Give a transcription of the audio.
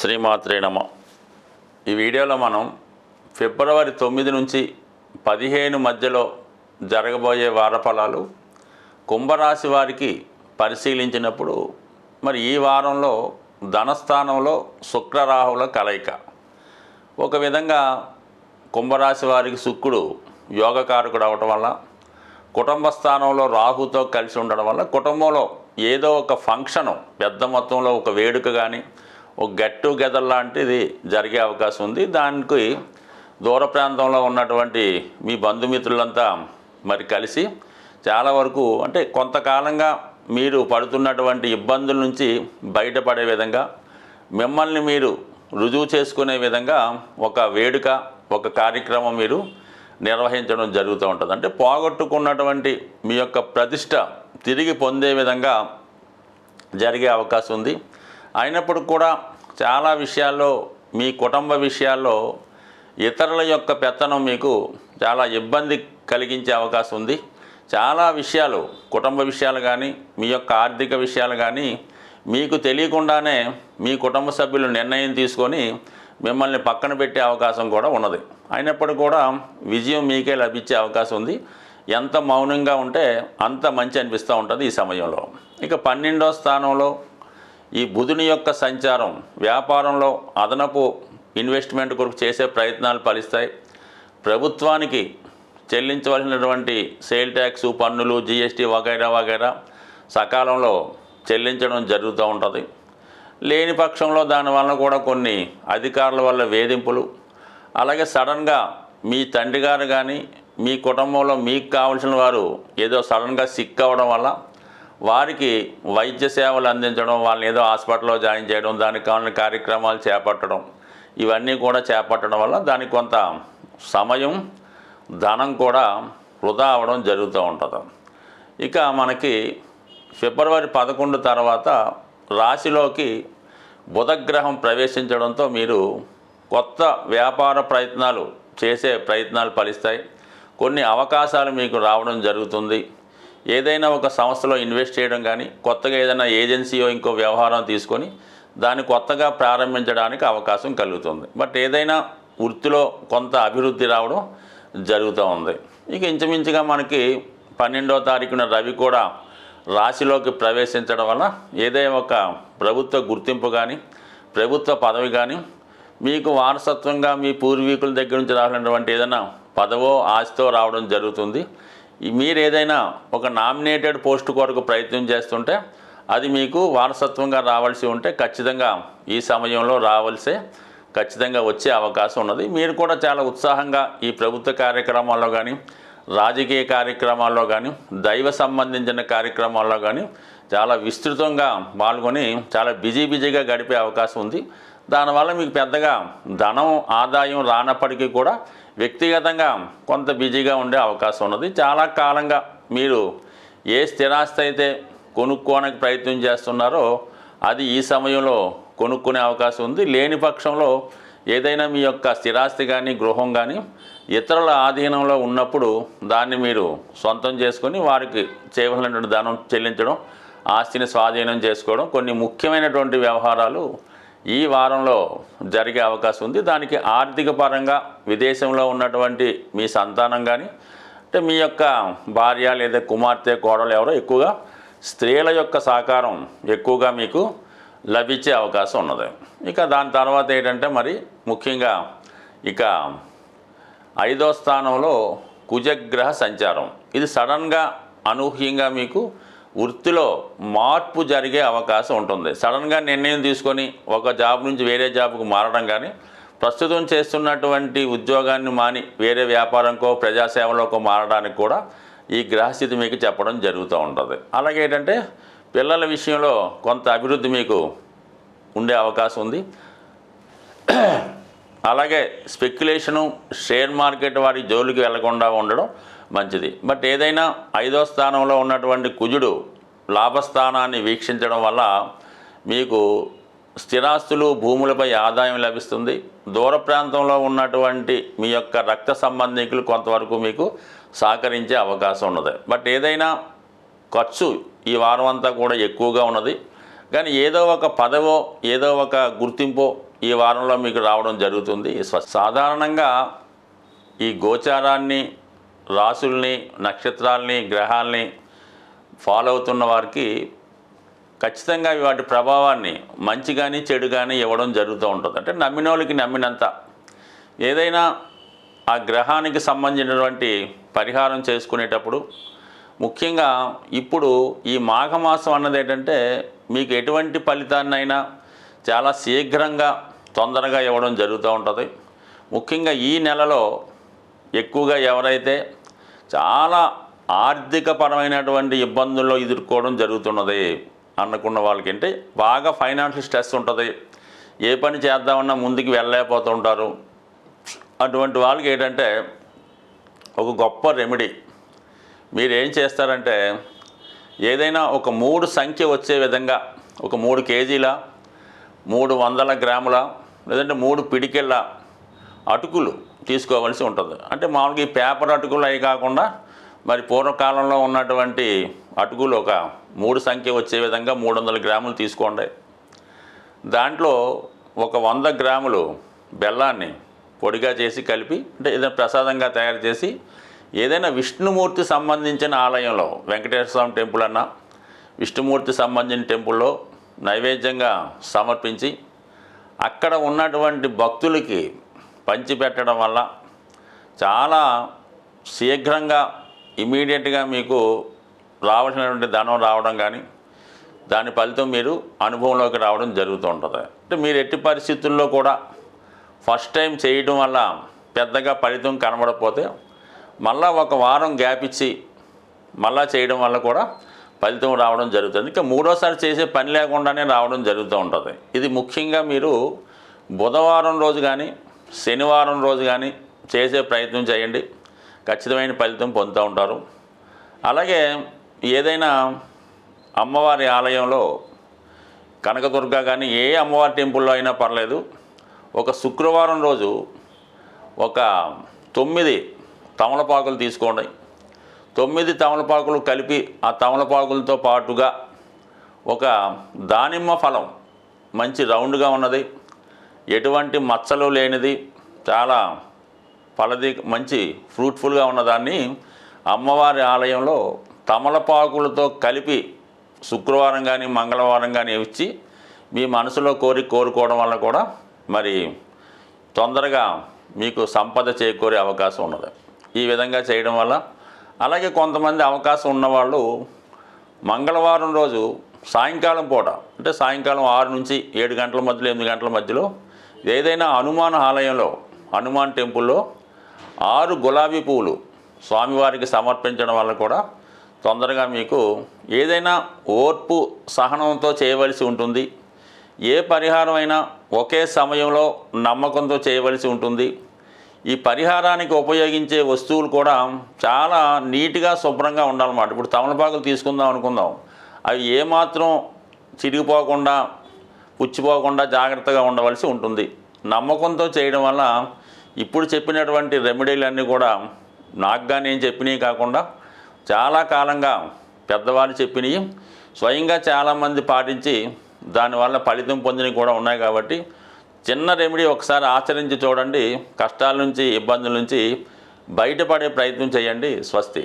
శ్రీమాత్రే నమ. ఈ వీడియోలో మనం ఫిబ్రవరి తొమ్మిది నుంచి పదిహేను మధ్యలో జరగబోయే వారఫలాలు కుంభరాశి వారికి పరిశీలించినప్పుడు మరి ఈ వారంలో ధనస్థానంలో శుక్రరాహుల కలయిక. ఒక విధంగా కుంభరాశి వారికి శుక్రుడు యోగకారకుడు అవటం వల్ల కుటుంబ స్థానంలో రాహుతో కలిసి ఉండడం వల్ల కుటుంబంలో ఏదో ఒక ఫంక్షను పెద్ద మొత్తంలో ఒక వేడుక కానీ ఒక గెట్ టుగెదర్ లాంటిది జరిగే అవకాశం ఉంది. దానికి దూర ప్రాంతంలో ఉన్నటువంటి మీ బంధుమిత్రులంతా మరి కలిసి చాలా వరకు అంటే కొంతకాలంగా మీరు పడుతున్నటువంటి ఇబ్బందుల నుంచి బయటపడే విధంగా మిమ్మల్ని మీరు రుజువు చేసుకునే విధంగా ఒక వేడుక ఒక కార్యక్రమం మీరు నిర్వహించడం జరుగుతూ ఉంటుంది. అంటే పోగొట్టుకున్నటువంటి మీ యొక్క ప్రతిష్ట తిరిగి పొందే విధంగా జరిగే అవకాశం ఉంది. అయినప్పుడు కూడా చాలా విషయాల్లో మీ కుటుంబ విషయాల్లో ఇతరుల యొక్క పెత్తనం మీకు చాలా ఇబ్బంది కలిగించే అవకాశం ఉంది. చాలా విషయాలు కుటుంబ విషయాలు కానీ మీ యొక్క ఆర్థిక విషయాలు కానీ మీకు తెలియకుండానే మీ కుటుంబ సభ్యులు నిర్ణయం తీసుకొని మిమ్మల్ని పక్కన పెట్టే అవకాశం కూడా ఉన్నది. అయినప్పుడు కూడా విజయం మీకే లభించే అవకాశం ఉంది. ఎంత మౌనంగా ఉంటే అంత మంచి అనిపిస్తూ ఉంటుంది ఈ సమయంలో. ఇక పన్నెండో స్థానంలో ఈ బుధుని యొక్క సంచారం వ్యాపారంలో అదనపు ఇన్వెస్ట్మెంట్ కొరకు చేసే ప్రయత్నాలు ఫలిస్తాయి. ప్రభుత్వానికి చెల్లించవలసినటువంటి సేల్ ట్యాక్స్ పన్నులు జిఎస్టీ వగైరా వగైరా సకాలంలో చెల్లించడం జరుగుతూ ఉంటుంది. లేని పక్షంలో దానివల్ల కూడా కొన్ని అధికారుల వల్ల వేధింపులు. అలాగే సడన్గా మీ తండ్రి గారు కానీ మీ కుటుంబంలో మీకు కావలసిన వారు ఏదో సడన్గా సిక్ అవ్వడం వల్ల వారికి వైద్య సేవలు అందించడం వాళ్ళని ఏదో హాస్పిటల్లో జాయిన్ చేయడం దానికి కావాలని కార్యక్రమాలు చేపట్టడం ఇవన్నీ కూడా చేపట్టడం వల్ల దానికి కొంత సమయం ధనం కూడా వృధా అవ్వడం జరుగుతూ ఉంటుంది. ఇక మనకి ఫిబ్రవరి పదకొండు తర్వాత రాశిలోకి బుధగ్రహం ప్రవేశించడంతో మీరు కొత్త వ్యాపార ప్రయత్నాలు చేసే ప్రయత్నాలు ఫలిస్తాయి. కొన్ని అవకాశాలు మీకు రావడం జరుగుతుంది. ఏదైనా ఒక సంస్థలో ఇన్వెస్ట్ చేయడం కానీ కొత్తగా ఏదైనా ఏజెన్సీయో ఇంకో వ్యవహారం తీసుకొని దాన్ని కొత్తగా ప్రారంభించడానికి అవకాశం కలుగుతుంది. బట్ ఏదైనా వృత్తిలో కొంత అభివృద్ధి రావడం జరుగుతూ ఉంది. ఇక ఇంచుమించుగా మనకి పన్నెండో తారీఖున రవి కూడా రాశిలోకి ప్రవేశించడం వల్ల ఏదైనా ఒక ప్రభుత్వ గుర్తింపు కానీ ప్రభుత్వ పదవి కానీ మీకు వారసత్వంగా మీ పూర్వీకుల దగ్గర నుంచి రావాలన్నటువంటి ఏదైనా పదవో ఆస్తితో రావడం జరుగుతుంది. మీరు ఏదైనా ఒక నామినేటెడ్ పోస్ట్ కొరకు ప్రయత్నం చేస్తుంటే అది మీకు వారసత్వంగా రావాల్సి ఉంటే ఖచ్చితంగా ఈ సమయంలో రావాల్సే ఖచ్చితంగా వచ్చే అవకాశం ఉన్నది. మీరు కూడా చాలా ఉత్సాహంగా ఈ ప్రభుత్వ కార్యక్రమాల్లో కానీ రాజకీయ కార్యక్రమాల్లో కానీ దైవ సంబంధించిన కార్యక్రమాల్లో కానీ చాలా విస్తృతంగా పాల్గొని చాలా బిజీ బిజీగా గడిపే అవకాశం ఉంది. దానివల్ల మీకు పెద్దగా ధనం ఆదాయం రానప్పటికీ కూడా వ్యక్తిగతంగా కొంత బిజీగా ఉండే అవకాశం ఉన్నది. చాలా కాలంగా మీరు ఏ స్థిరాస్తి అయితే కొనుక్కోవడానికి ప్రయత్నం చేస్తున్నారో అది ఈ సమయంలో కొనుక్కునే అవకాశం ఉంది. లేని పక్షంలో ఏదైనా మీ యొక్క స్థిరాస్తి కానీ గృహం కానీ ఇతరుల ఆధీనంలో ఉన్నప్పుడు దాన్ని మీరు సొంతం చేసుకొని వారికి చేయవలసినటువంటి ధనం చెల్లించడం ఆస్తిని స్వాధీనం చేసుకోవడం కొన్ని ముఖ్యమైనటువంటి వ్యవహారాలు ఈ వారంలో జరిగే అవకాశం ఉంది. దానికి ఆర్థిక పరంగా విదేశంలో ఉన్నటువంటి మీ సంతానం కానీ అంటే మీ యొక్క భార్య లేదా కుమార్తె కోడలు ఎవరో ఎక్కువగా స్త్రీల యొక్క సహకారం ఎక్కువగా మీకు లభించే అవకాశం ఉన్నది. ఇక దాని తర్వాత ఏంటంటే మరి ముఖ్యంగా ఇక ఐదో స్థానంలో కుజగ్రహ సంచారం. ఇది సడన్గా అనూహ్యంగా మీకు వృత్తిలో మార్పు జరిగే అవకాశం ఉంటుంది. సడన్గా నిర్ణయం తీసుకొని ఒక జాబ్ నుంచి వేరే జాబ్కు మారడం కానీ ప్రస్తుతం చేస్తున్నటువంటి ఉద్యోగాన్ని మాని వేరే వ్యాపారంకో ప్రజాసేవలోకో మారడానికి కూడా ఈ గ్రహస్థితి మీకు చెప్పడం జరుగుతూ ఉంటుంది. అలాగే ఏంటంటే పిల్లల విషయంలో కొంత అభివృద్ధి మీకు ఉండే అవకాశం ఉంది. అలాగే స్పెక్యులేషను షేర్ మార్కెట్ వారి జోలికి వెళ్ళకుండా ఉండడం మంచిది. బట్ ఏదైనా ఐదో స్థానంలో ఉన్నటువంటి కుజుడు లాభస్థానాన్ని వీక్షించడం వల్ల మీకు స్థిరాస్తులు భూములపై ఆదాయం లభిస్తుంది. దూర ప్రాంతంలో ఉన్నటువంటి మీ యొక్క రక్త సంబంధికులు కొంతవరకు మీకు సహకరించే అవకాశం ఉన్నది. బట్ ఏదైనా ఖర్చు ఈ వారం అంతా కూడా ఎక్కువగా ఉన్నది. కానీ ఏదో ఒక పదవో ఏదో ఒక గుర్తింపో ఈ వారంలో మీకు రావడం జరుగుతుంది. సాధారణంగా ఈ గోచారాన్ని రాసుల్ని నక్షత్రాల్ని గ్రహాల్ని ఫాలో అవుతున్న వారికి ఖచ్చితంగా వాటి ప్రభావాన్ని మంచి కానీ చెడు కానీ ఇవ్వడం జరుగుతూ ఉంటుంది. అంటే నమ్మిన వాళ్ళకి నమ్మినంత. ఏదైనా ఆ గ్రహానికి సంబంధించినటువంటి పరిహారం చేసుకునేటప్పుడు ముఖ్యంగా ఇప్పుడు ఈ మాఘమాసం అన్నది ఏంటంటే మీకు ఎటువంటి ఫలితాన్నైనా చాలా శీఘ్రంగా తొందరగా ఇవ్వడం జరుగుతూ ఉంటుంది. ముఖ్యంగా ఈ నెలలో ఎక్కువగా ఎవరైతే చాలా ఆర్థికపరమైనటువంటి ఇబ్బందుల్లో ఎదుర్కోవడం జరుగుతున్నది అనుకున్న వాళ్ళకంటే బాగా ఫైనాన్షియల్ స్ట్రెస్ ఉంటుంది. ఏ పని చేద్దామన్నా ముందుకు వెళ్ళలేకపోతూ ఉంటారు అటువంటి వాళ్ళకి ఏంటంటే ఒక గొప్ప రెమెడీ. మీరు ఏం చేస్తారంటే ఏదైనా ఒక మూడు సంఖ్య వచ్చే విధంగా ఒక మూడు కేజీల మూడు వందల గ్రాముల లేదంటే మూడు పిడికెళ్ళ అటుకులు తీసుకోవలసి ఉంటుంది. అంటే మామూలుగా ఈ పేపర్ అటుకులు అవి కాకుండా మరి పూర్వకాలంలో ఉన్నటువంటి అటుకులు ఒక మూడు సంఖ్య వచ్చే విధంగా మూడు వందల గ్రాములు తీసుకోండి. దాంట్లో ఒక వంద గ్రాములు బెల్లాన్ని పొడిగా చేసి కలిపి అంటే ఏదైనా ప్రసాదంగా తయారు చేసి ఏదైనా విష్ణుమూర్తి సంబంధించిన ఆలయంలో వెంకటేశ్వర స్వామి టెంపుల్ అన్నా విష్ణుమూర్తి సంబంధించిన టెంపుల్లో నైవేద్యంగా సమర్పించి అక్కడ ఉన్నటువంటి భక్తులకి పంచిపెట్టడం వల్ల చాలా శీఘ్రంగా ఇమీడియట్గా మీకు రావాల్సినటువంటి ధనం రావడం కానీ దాని ఫలితం మీరు అనుభవంలోకి రావడం జరుగుతూ ఉంటుంది అంటే మీరు ఎట్టి పరిస్థితుల్లో కూడా ఫస్ట్ టైం చేయడం వల్ల పెద్దగా ఫలితం కనబడకపోతే మళ్ళా ఒక వారం గ్యాప్ ఇచ్చి మళ్ళా చేయడం వల్ల కూడా ఫలితం రావడం జరుగుతుంది. ఇంకా మూడోసారి చేసే పని లేకుండానే రావడం జరుగుతూ ఉంటుంది. ఇది ముఖ్యంగా మీరు బుధవారం రోజు కానీ శనివారం రోజు కానీ చేసే ప్రయత్నం చేయండి. ఖచ్చితమైన ఫలితం పొందుతూ ఉంటారు. అలాగే ఏదైనా అమ్మవారి ఆలయంలో కనకదుర్గ కానీ ఏ అమ్మవారి టెంపుల్లో అయినా పర్లేదు. ఒక శుక్రవారం రోజు ఒక తొమ్మిది తమలపాకులు తీసుకోండి. తొమ్మిది తమలపాకులు కలిపి ఆ తమలపాకులతో పాటుగా ఒక దానిమ్మ ఫలం మంచి రౌండ్గా ఉన్నది. ఎటువంటి మచ్చలు లేనిది చాలా ఫలది మంచి ఫ్రూట్ఫుల్గా ఉన్నదాన్ని అమ్మవారి ఆలయంలో తమలపాకులతో కలిపి శుక్రవారం కానీ మంగళవారం కానీ ఇచ్చి మీ మనసులో కోరి కోరుకోవడం వల్ల కూడా మరి తొందరగా మీకు సంపద చేకూరే అవకాశం ఉన్నది. ఈ విధంగా చేయడం వల్ల అలాగే కొంతమంది అవకాశం ఉన్నవాళ్ళు మంగళవారం రోజు సాయంకాలం పూట అంటే సాయంకాలం ఆరు నుంచి ఏడు గంటల మధ్యలో ఎనిమిది గంటల మధ్యలో ఏదైనా హనుమాన్ ఆలయంలో హనుమాన్ టెంపుల్లో ఆరు గులాబీ పువ్వులు స్వామివారికి సమర్పించడం వల్ల కూడా తొందరగా మీకు ఏదైనా ఓర్పు సహనంతో చేయవలసి ఉంటుంది. ఏ పరిహారం అయినా ఒకే సమయంలో నమ్మకంతో చేయవలసి ఉంటుంది. ఈ పరిహారానికి ఉపయోగించే వస్తువులు కూడా చాలా నీట్గా శుభ్రంగా ఉండాలన్నమాట. ఇప్పుడు తమలపాకులు తీసుకుందాం అనుకుందాం. అవి ఏమాత్రం చిరిగిపోకుండా పుచ్చిపోకుండా జాగ్రత్తగా ఉండవలసి ఉంటుంది. నమ్మకంతో చేయడం వల్ల ఇప్పుడు చెప్పినటువంటి రెమెడీలన్నీ కూడా నాకు కానీ నేను చెప్పినవి కాకుండా చాలా కాలంగా పెద్దవాళ్ళు చెప్పినవి స్వయంగా చాలామంది పాటించి దానివల్ల ఫలితం పొందినవి కూడా ఉన్నాయి కాబట్టి చిన్న రెమెడీ ఒకసారి ఆచరించి చూడండి. కష్టాల నుంచి ఇబ్బందుల నుంచి బయటపడే ప్రయత్నం చేయండి. స్వస్తి.